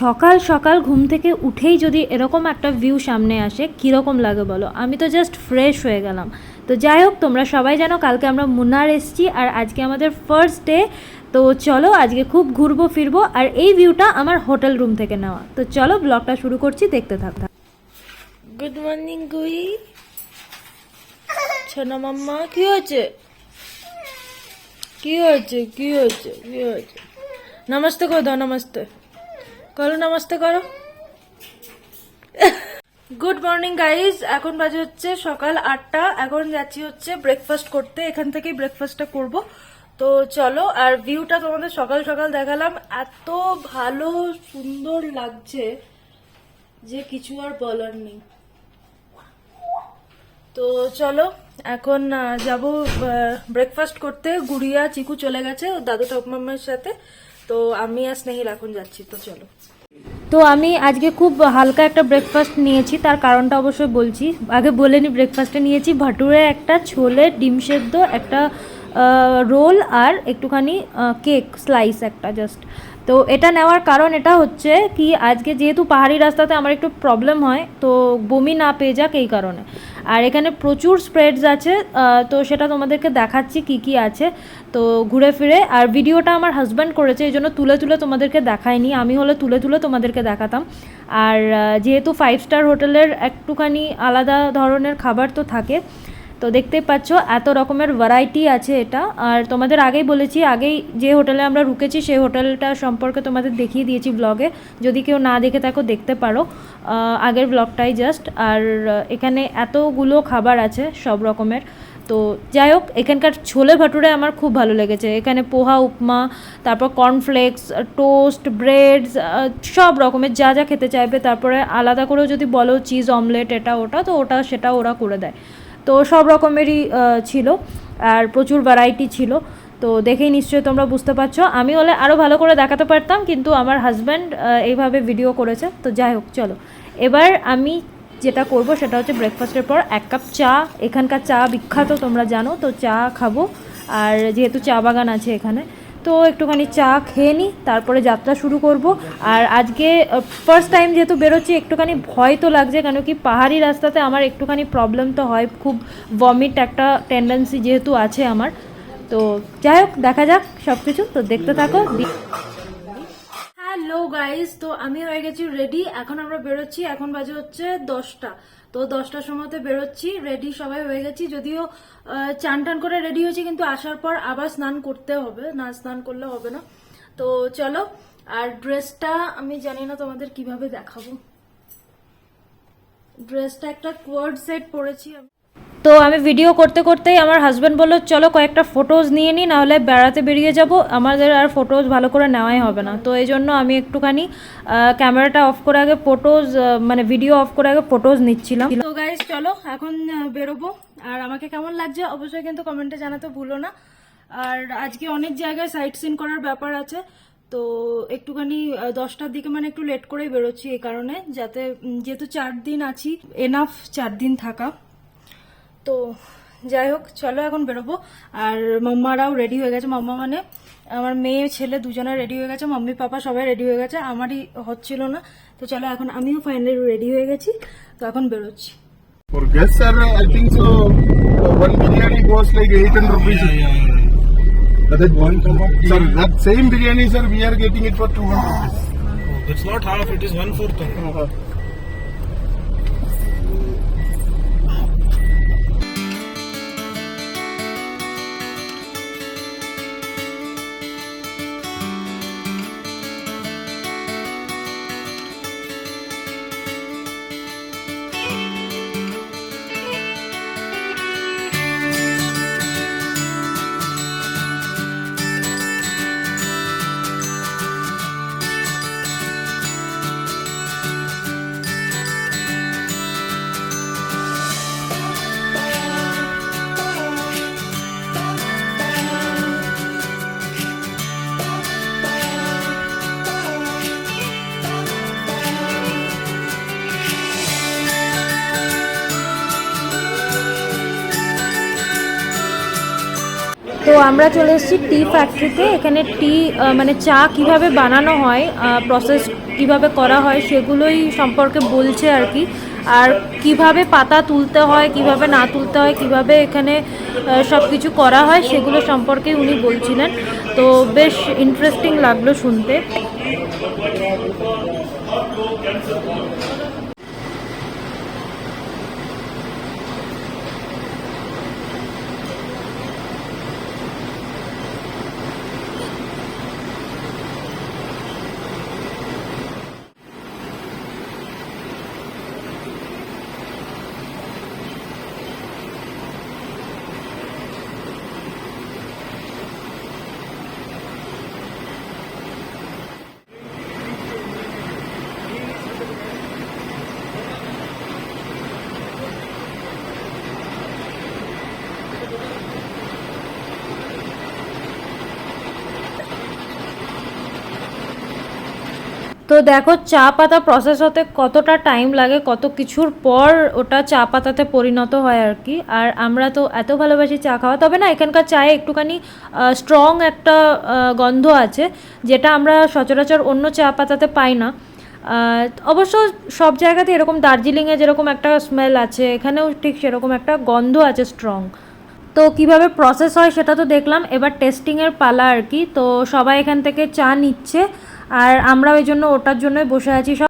সকাল সকাল ঘুম থেকে উঠেই যদি এরকম একটা ভিউ সামনে আসে, কীরকম লাগে বলো? আমি তো জাস্ট ফ্রেশ হয়ে গেলাম। তো যাই হোক, তোমরা সবাই জানো কালকে আমরা মুন্নার এসেছি আর আজকে আমাদের ফার্স্ট ডে তো চলো, আজকে খুব ঘুরবো, ফিরবো আর এই ভিউটা আমার হোটেল রুম থেকে নেওয়া। তো চলো ব্লগটা শুরু করছি, দেখতে থাকতে গুড মর্নিং গুই। ছোনা মাম্মা, কি হয়েছে? কি হয়েছে কি হয়েছে কি হয়েছে? নমস্তে করো নমস্তে। করো, নমস্তে করো। গুড মর্নিং গাইজ এখন বাজে হচ্ছে সকাল আটটা। এখন যাচ্ছি হচ্ছে ব্রেকফাস্ট করতে। এখান থেকেই ব্রেকফাস্টটা করব। তো চলো, আর ভিউটা তোমাদের সকাল সকাল দেখালাম। এত ভালো, সুন্দর লাগছে যে কিছু আর বলার নেই। তো চলো, এখন যাব ব্রেকফাস্ট করতে। গুড়িয়া, চিকু চলে গেছে ওর দাদু ঠাকুমার সাথে। তো আমি আর স্নেহিল এখন যাচ্ছি, তো চলো। তো আমি আজকে খুব হালকা একটা ব্রেকফাস্ট নিয়েছি, তার কারণটা অবশ্যই বলছি। আগে বলে নি ব্রেকফাস্টে নিয়েছি ভাটুরে একটা ছোলে, ডিম সেদ্ধ, একটা রোল আর একটুখানি কেক, স্লাইস একটা জাস্ট তো এটা নেওয়ার কারণ এটা হচ্ছে কি, আজকে যেহেতু পাহাড়ি রাস্তাতে আমার একটু প্রবলেম হয়, তো বমি না পেয়ে যাক এই কারণে। আর এখানে প্রচুর স্প্রেডস আছে তো সেটা তোমাদেরকে দেখাচ্ছি কি কি আছে। তো ঘুরে ফিরে, আর ভিডিওটা আমার হাজব্যান্ড করেছে, এই জন্য তুলে তুলে তোমাদেরকে দেখায়নি। আমি হলে তুলে তুলে তোমাদেরকে দেখাতাম। আর যেহেতু ফাইভ স্টার হোটেলের একটুখানি আলাদা ধরনের খাবার তো থাকে তো দেখতেই পাচ্ছ, এত রকমের ভ্যারাইটি আছে এটা। আর তোমাদের আগেই বলেছি, আগেই যে হোটেলে আমরা রুকেছি, সেই হোটেলটা সম্পর্কে তোমাদের দেখিয়ে দিয়েছি ব্লগে যদি কেউ না দেখে থাকো, দেখতে পারো। আগের ব্লগটাই জাস্ট আর এখানে এতগুলো খাবার আছে, সব রকমের। তো যাই হোক, এখানকার ছোলে ভাটুরে আমার খুব ভালো লেগেছে। এখানে পোহা, উপমা, তারপর কর্নফ্লেক্স টোস্ট ব্রেডস সব রকমের যা যা খেতে চাইবে। তারপরে আলাদা করেও যদি বলো চিজ অমলেট এটা, ওটা, তো ওটা, সেটা ওরা করে দেয়। তো সব রকমেরই ছিল আর প্রচুর ভ্যারাইটি ছিল। তো দেখেই নিশ্চয়ই তোমরা বুঝতে পারছ। আমি হলে আরও ভালো করে দেখাতে পারতাম, কিন্তু আমার হাজব্যান্ড এইভাবে ভিডিও করেছে। তো যাই হোক, চলো। এবার আমি যেটা করব সেটা হচ্ছে ব্রেকফাস্টের পর এক কাপ চা। এখানকার চা বিখ্যাত, তোমরা জানো। তো চা খাব। আর যেহেতু চা বাগান আছে এখানে তো একটুখানি চা খেয়ে নিই তারপরে যাত্রা শুরু করব। আর আজকে ফার্স্ট টাইম যেহেতু বেরোচ্ছি, একটুখানি ভয় তো লাগছে, কেন কি পাহাড়ি রাস্তাতে আমার একটুখানি প্রবলেম তো হয়, খুব ভমিট একটা টেন্ডেন্সি যেহেতু আছে আমার। তো যাই হোক, দেখা যাক সব কিছু তো দেখতে থাকো। হ্যালো গাইস তো আমি হয়ে গেছি রেডি এখন আমরা বেরোচ্ছি, এখন বাজে হচ্ছে দশটা। তো দশটার সময়তে বেরোচ্ছি রেডি সবাই হয়ে গেছি। যদিও চান টান করে রেডি হয়েছি, কিন্তু আসার পর আবার স্নান করতে হবে। না, স্নান করলে হবে না। তো চলো, আর ড্রেসটা আমি জানি না তোমাদের কীভাবে দেখাবো। ড্রেসটা একটা কোয়ার্ড সেট পরেছি আমি। তো আমি ভিডিও করতে করতেই আমার হাজব্যান্ড বলল, চলো কয়েকটা ফটোজ নিয়ে নিই নাহলে বেড়াতে বেরিয়ে যাব। আমাদের আর ফটোজ ভালো করে নেওয়াই হবে না। তো এই জন্য আমি একটুখানি ক্যামেরাটা অফ করে আগে ফটোজ মানে ভিডিও অফ করে আগে ফটোজ নিচ্ছিলাম। তো গাইজ চলো এখন বেরোবো। আর আমাকে কেমন লাগছে অবশ্যই কিন্তু কমেন্টে জানাতে ভুলো না। আর আজকে অনেক জায়গায় সাইট সিন করার ব্যাপার আছে। তো একটুখানি দশটার দিকে মানে একটু লেট করেই বেরোচ্ছি এই কারণে। যাতে যেহেতু চার দিন আছি এনাফ চার দিন থাকা। তো যাই হোক চলো এখন বেরোবো আর মাম্মারাও রেডি হয়ে গেছে মাম্মা মানে আমার মেয়ে ছেলে দুজনে রেডি হয়ে গেছে মাম্মি পাপা সবাই রেডি হয়ে গেছে আমারই হচ্ছিল না তো চলো এখন আমিও ফাইনালি রেডি হয়ে গেছি তো এখন বেরোচ্ছি For guests, sir, I think so. uh, One biryani costs like 800 rupees. Yeah, yeah, yeah. That is one. Sir, that same biryani, sir, we are getting it for 200 rupees. It's not half, it is one fourth. তো আমরা চলে এসেছি টি ফ্যাক্টরিতে এখানে টি মানে চা কীভাবে বানানো হয় প্রসেস কীভাবে করা হয়, সেগুলোই সম্পর্কে বলছে আর কি। আর কীভাবে পাতা তুলতে হয়, কীভাবে না তুলতে হয়, কীভাবে এখানে সব কিছু করা হয়, সেগুলো সম্পর্কে উনি বলছিলেন। তো বেশ ইন্টারেস্টিং লাগল শুনতে। তো দেখো, চা পাতা প্রসেস হতে কতটা টাইম লাগে, কত কিছুর পর ওটা চা পাতাতে পরিণত হয় আর কি। আর আমরা তো এত ভালোবাসি চা খাওয়া, তবে না, এখানকার চায়ে একটুখানি স্ট্রং একটা গন্ধ আছে, যেটা আমরা সচরাচর অন্য চা পাতাতে পাই না। অবশ্য সব জায়গাতে এরকম দার্জিলিংয়ে যেরকম একটা স্মেল আছে, এখানেও ঠিক সেরকম একটা গন্ধ আছে স্ট্রং তো কীভাবে প্রসেস হয় সেটা তো দেখলাম, এবার টেস্টিংয়ের পালা আর কি। তো সবাই এখান থেকে চা নিচ্ছে আর আমরা ওই জন্য ওটার জন্যই বসে আছি সব।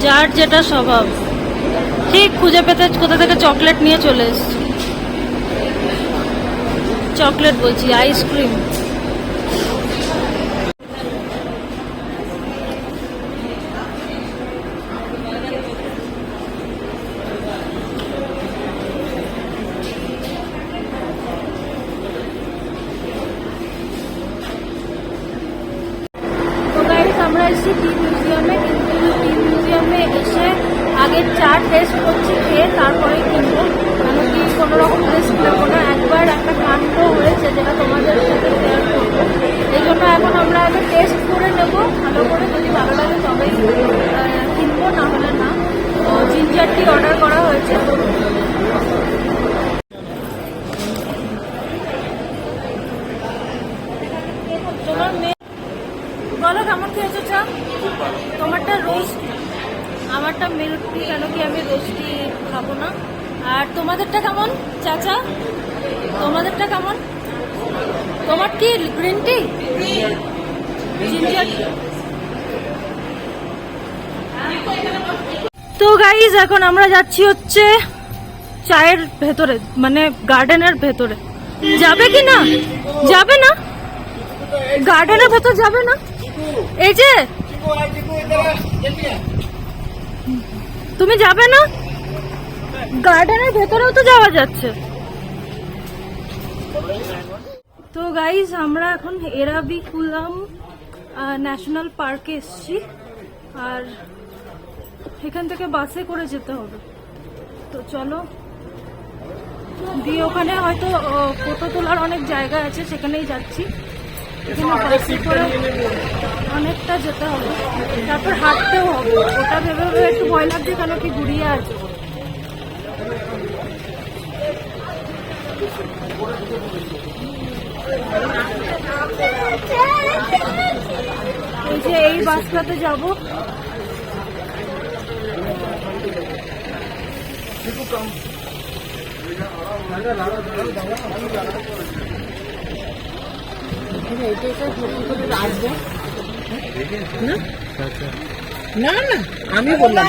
যার যেটা স্বভাব। ঠিক, খুঁজে পেতে কোথা থেকে চকলেট নিয়ে চলে এসছি। চকলেট বলছি আইসক্রিম এখন আমরা যাচ্ছি হচ্ছে চায়ের ভেতরে মানে গার্ডেনের ভেতরে। যাবে কি না? যাবে না? গার্ডেনের ভেতর যাবে না? এই যে, তুমি যাবে না? গার্ডেনের ভেতরেও তো যাওয়া যাচ্ছে। তো গাইজ আমরা এখন এরাবি কুলাম ন্যাশনাল পার্কে এসছি। আর এখান থেকে বাসে করে যেতে হবে। তো চলো। দিয়ে ওখানে হয়তো ফটো তোলার অনেক জায়গা আছে সেখানেই যাচ্ছি। অনেকটা যেতে হবে। তারপর হাঁটতেও হবে। ওটা ভেবে ভেবে একটু ভয় লাগছে কেন কি ঘুরিয়ে আছে এই যে এই বাসটাতে যাব। না না আমি বললাম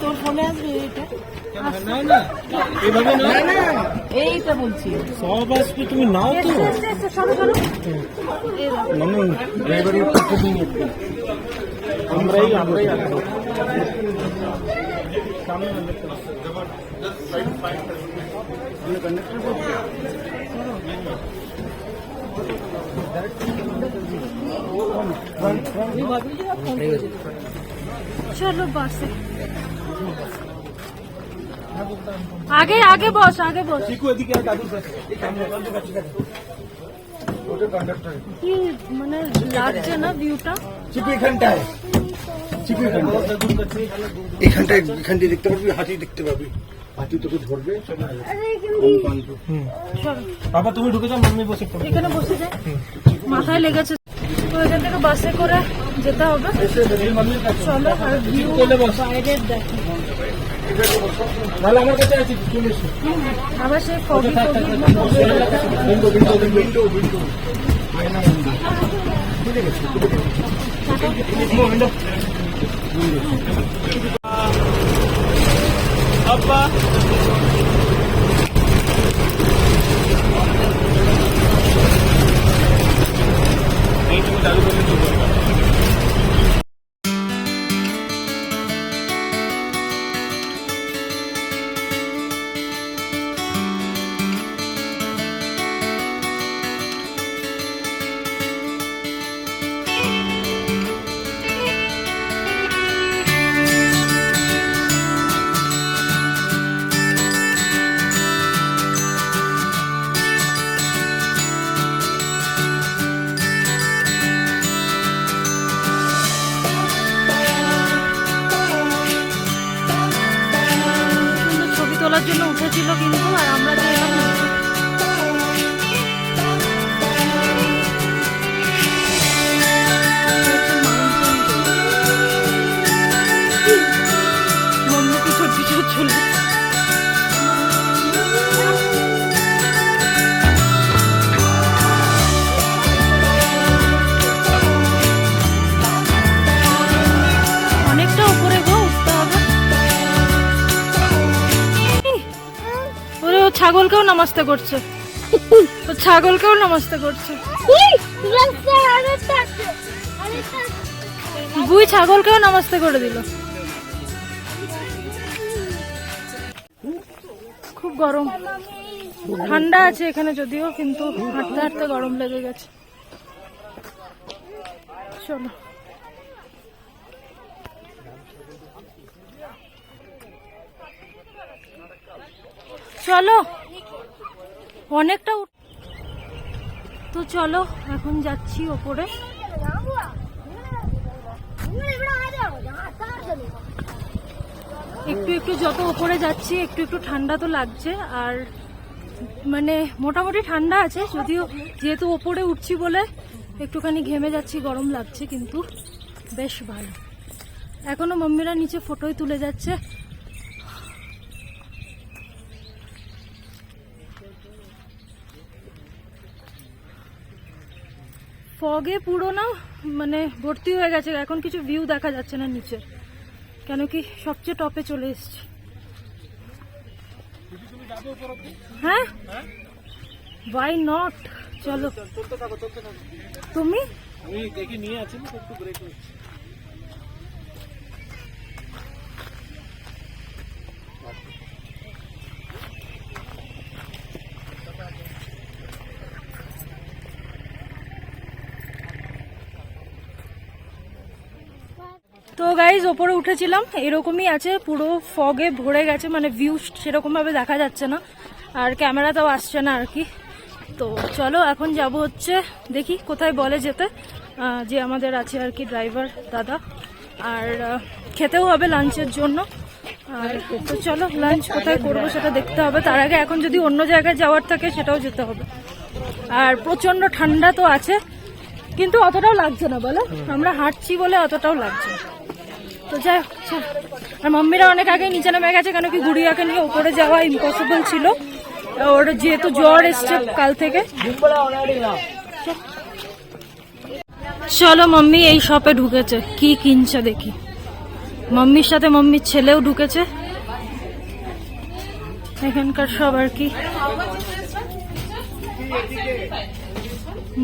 তোর ফোনে আসবে এটা না না এভাবে না এইটা বলছি। সব আসবে তুমি নাও তো। মানে ড্রাইভারের আমরাই আমরাই বাসে। আগে আগে বস আগে বস। চিকু এদিকে কি মানে লাগছে না ভিউটা চিপি এখানটায়। চিপি এখানটায়। এখানটায় দেখতে পারবি হাতি দেখতে পাবি। হাতি তোকে ধরবে বাবা তুমি ঢুকে যাও মাম্মি বসে পড়ো এখানে বসে যাই মাথায় লেগেছে। তো এখান থেকে বাসে করে যেতে হবে। চলো আর ভিউ বাইরের দেখো। তাহলে আমার কাছে আছে চলে এসো আবার সেই উইন্ডো উইন্ডো আব্বা এই তুমি চালু করলে কি করবে ছাগলকেও নামাজতে করছে। ও ছাগলকেও নামাজতে করছে। বুই ছাগলকেও নামাজতে করে দিল। খুব গরম। ঠান্ডা আছে এখানে যদিও কিন্তু হাঁটতে হাঁটতে গরম লেগে গেছে। চলো। চলো। অনেকটা তো চলো, এখন যাচ্ছি ওপরে। একটু একটু যত ওপরে যাচ্ছি, একটু একটু ঠান্ডা তো লাগছে, আর মানে মোটামুটি ঠান্ডা আছে, যদিও যেহেতু ওপরে উঠছি বলে একটুখানি ঘেমে যাচ্ছি, গরম লাগছে, কিন্তু বেশ ভালো। এখনও মাম্মিরা নিচে ফটোই তুলে যাচ্ছে। ফগে পুরো না মানে ভর্তি হয়ে গেছে এখন কিছু ভিউ দেখা যাচ্ছে না নিচের। কেন কি সবচেয়ে টপে চলে এসছি। হ্যাঁ? বাই নট চলো। তুমি? আমি দেখি নিয়ে আছি একটু ব্রেক তো গাইজ ওপরে উঠেছিলাম, এরকমই আছে, পুরো ফগে ভরে গেছে মানে ভিউ সেরকম ভাবে দেখা যাচ্ছে না, আর ক্যামেরাতেও আসছে না আর কি। তো চলো, এখন যাব হচ্ছে, দেখি কোথায় বলে যেতে যে আমাদের আছে আর কি ড্রাইভার দাদা। আর খেতেও হবে লাঞ্চের জন্য। আর তো চলো লাঞ্চ কোথায় করব সেটা দেখতে হবে। তার আগে এখন যদি অন্য জায়গায় যাওয়ার থাকে সেটাও যেতে হবে। আর প্রচণ্ড ঠান্ডা তো আছে কিন্তু অতটাও লাগছে না বলো? আমরা হাঁটছি বলে অতটাও লাগছে তো যাই আর মাম্মিরা অনেক আগে নিচে নেমে গেছে কেন কি গুড়িয়াকে নিয়ে উপরে যাওয়া ইম্পসিবল ছিল। ওর যেহেতু জ্বর এসছে কাল থেকে। চলো মাম্মি এই শপে ঢুকেছে। কি কিনছে দেখি। মাম্মির সাথে মাম্মির ছেলেও ঢুকেছে। এখানকার সব আর কি।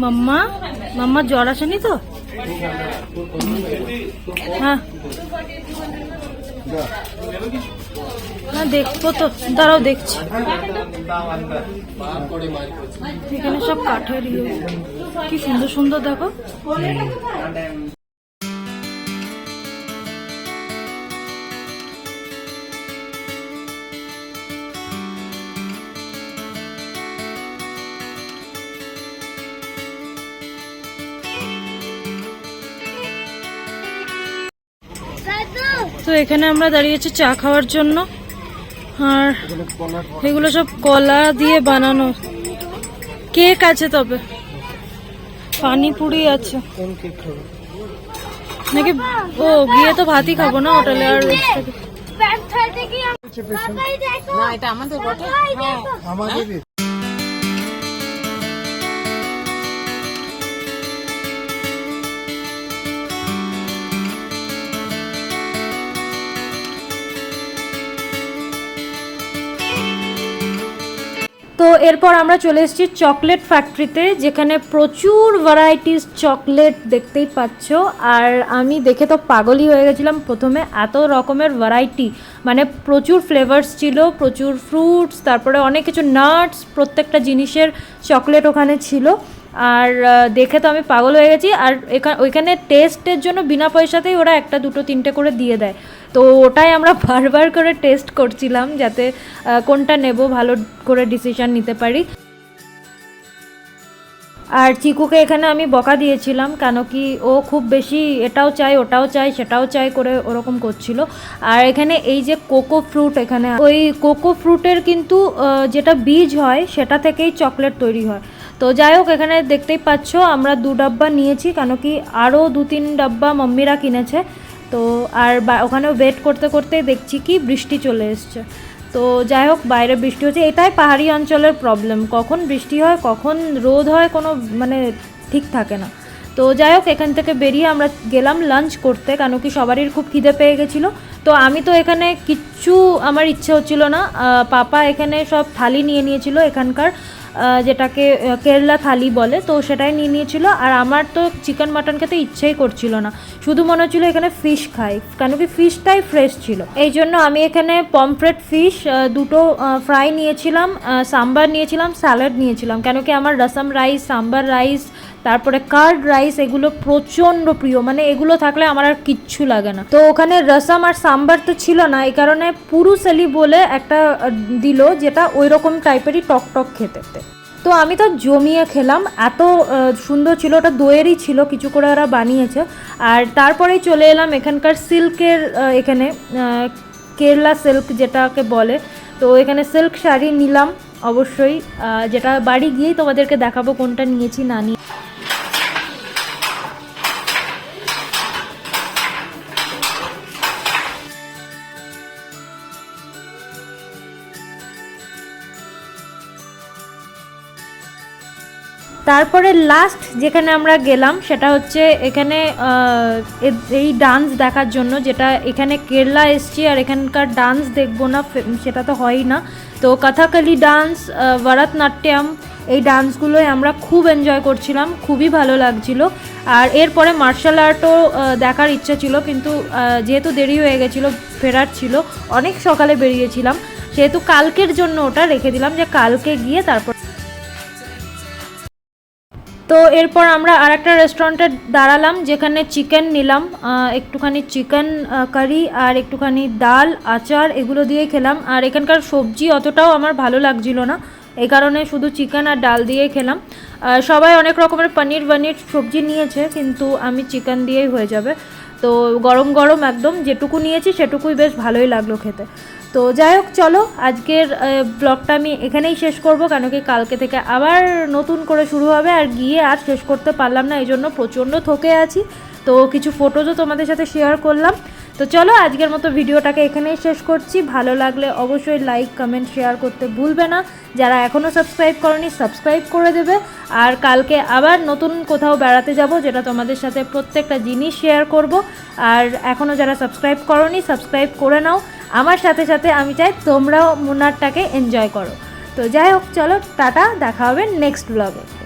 মাম্মা মাম্মা জ্বর আসেনি তো? হ্যাঁ। দেখব তো। দাঁড়াও, দেখছি। এখানে সব কাঠের ইয়ে। কি সুন্দর সুন্দর, দেখো। এখানে আমরা দাঁড়িয়েছি চা খাওয়ার জন্য। আর এগুলো সব কলা দিয়ে বানানো। কেক আছে তবে। পানিপুরি আছে। নাকি? ও গিয়ে তো ভাতই খাব না হোটেলে আর না এটা আমাদের তো এরপর আমরা চলে এসেছি চকলেট ফ্যাক্টরিতে যেখানে প্রচুর ভ্যারাইটিস চকলেট দেখতেই পাচ্ছ। আর আমি দেখে তো পাগলই হয়ে গেছিলাম প্রথমে। এত রকমের ভ্যারাইটি মানে প্রচুর ফ্লেভার্স ছিল, প্রচুর ফ্রুটস তারপরে অনেক কিছু নাটস প্রত্যেকটা জিনিসের চকলেট ওখানে ছিল। আর দেখে তো আমি পাগল হয়ে গেছি। আর এখানে ওইখানে টেস্টের জন্য বিনা পয়সাতেই ওরা একটা, দুটো, তিনটে করে দিয়ে দেয়। তো ওটাই আমরা বারবার করে টেস্ট করছিলাম যাতে কোনটা নেব ভালো করে ডিসিশন নিতে পারি। আর চিকুকে এখানে আমি বকা দিয়েছিলাম, কেন কি ও খুব বেশি এটাও চাই ওটাও চাই সেটাও চাই করে ওরকম করছিল। আর এখানে এই যে কোকো ফ্রুট এখানে, ওই কোকো ফ্রুটের কিন্তু যেটা বীজ হয়, সেটা থেকেই চকলেট তৈরি হয়। তো যাই হোক, এখানে দেখতেই পাচ্ছ, আমরা দু ডাব্বা নিয়েছি, কেন কি আরও দু তিন ডাব্বা মাম্মিরা কিনেছে। তো আর ওখানে ওয়েট করতে করতে দেখছি কি বৃষ্টি চলে এসছে। তো যাই হোক, বাইরে বৃষ্টি হচ্ছে। এটাই পাহাড়ি অঞ্চলের প্রবলেম কখন বৃষ্টি হয়, কখন রোদ হয়, কোনো মানে ঠিক থাকে না। তো যাই হোক, এখান থেকে বেরিয়ে আমরা গেলাম লাঞ্চ করতে, কেন কি সবারই খুব খিদে পেয়ে গেছিল। তো আমি তো এখানে কিচ্ছু আমার ইচ্ছে হচ্ছিল না। পাপা এখানে সব থালি নিয়ে নিয়েছিল এখানকার। যেটাকে কেরলা থালি বলে, তো সেটাই নিয়ে নিয়েছিল। আর আমার তো চিকেন মাটন খেতে ইচ্ছেই করছিল না। শুধু মনে হচ্ছিল এখানে ফিশ খাই, কেন কি ফিশটাই ফ্রেশ ছিল। এই জন্য আমি এখানে পমফ্রেট ফিশ দুটো ফ্রাই নিয়েছিলাম সাম্বার নিয়েছিলাম স্যালাড নিয়েছিলাম। কেন কি আমার রসম রাইস সাম্বার রাইস তারপরে কার্ড রাইস এগুলো প্রচণ্ড প্রিয়। মানে এগুলো থাকলে আমার আর কিচ্ছু লাগে না। তো ওখানে রসম আর সাম্বার তো ছিল না, এই কারণে পুরুষালি বলে একটা দিল, যেটা ওই রকম টাইপেরই টক টক খেতে। তো আমি তো জমিয়ে খেলাম। এত সুন্দর ছিল। ওটা দইয়েরই ছিল। কিছু করে ওরা বানিয়েছে। আর তারপরেই চলে এলাম এখানকার সিল্কের এখানে কেরলা সিল্ক যেটাকে বলে। তো এখানে সিল্ক শাড়ি নিলাম অবশ্যই। যেটা বাড়ি গিয়েই তোমাদেরকে দেখাবো কোনটা নিয়েছি, না নিয়ে। তারপরে লাস্ট যেখানে আমরা গেলাম, সেটা হচ্ছে এখানে এই ডান্স দেখার জন্য, যেটা এখানে কেরলা এসছি, আর এখানকার ডান্স দেখব না সেটা তো হয়ই না। তো কথাকলি ডান্স ভরতনাট্যম, এই ডান্সগুলোই আমরা খুব এনজয় করছিলাম, খুবই ভালো লাগছিল। আর এরপরে মার্শাল আর্টও দেখার ইচ্ছা ছিল, কিন্তু যেহেতু দেরি হয়ে গেছিল, ফেরার ছিল, অনেক সকালে বেরিয়েছিলাম। সেহেতু কালকের জন্য ওটা রেখে দিলাম, যে কালকে গিয়ে তারপর তো এরপর আমরা আর একটা রেস্টুরেন্টে দাঁড়ালাম, যেখানে চিকেন নিলাম একটুখানি চিকেন কারি আর একটুখানি ডাল, আচার এগুলো দিয়ে খেলাম। আর এখানকার সবজি অতটাও আমার ভালো লাগছিল না, এই কারণে শুধু চিকেন আর ডাল দিয়ে খেলাম। সবাই অনেক রকমের পনির বানির সবজি নিয়েছে, কিন্তু আমি চিকেন দিয়েই হয়ে যাবে। তো গরম গরম একদম যেটুকু নিয়েছি সেটুকুই বেশ ভালোই লাগল খেতে। তো যাই হোক, চলো, আজকের ব্লগটা আমি এখানেই শেষ করব, কেন কি কালকে থেকে আবার নতুন করে শুরু হবে, আর গিয়ে আর শেষ করতে পারলাম না এই জন্য প্রচণ্ড থকে আছি। তো কিছু ফটোজও তোমাদের সাথে শেয়ার করলাম। তো চলো, আজকের মতো ভিডিওটাকে এখানেই শেষ করছি। ভালো লাগলে অবশ্যই লাইক কমেন্ট শেয়ার করতে ভুলবে না। যারা এখনও সাবস্ক্রাইব করনি সাবস্ক্রাইব করে দেবে। আর কালকে আবার নতুন কোথাও বেড়াতে যাব, যেটা তোমাদের সাথে প্রত্যেকটা জিনিস শেয়ার করব। আর এখনও যারা সাবস্ক্রাইব করনি সাবস্ক্রাইব করে নাও। আমার সাথে সাথে আমি চাই তোমরাও মুনারটাকে এনজয় করো। তো যাই হোক, চলো, টাটা, দেখা হবে নেক্সট ব্লগে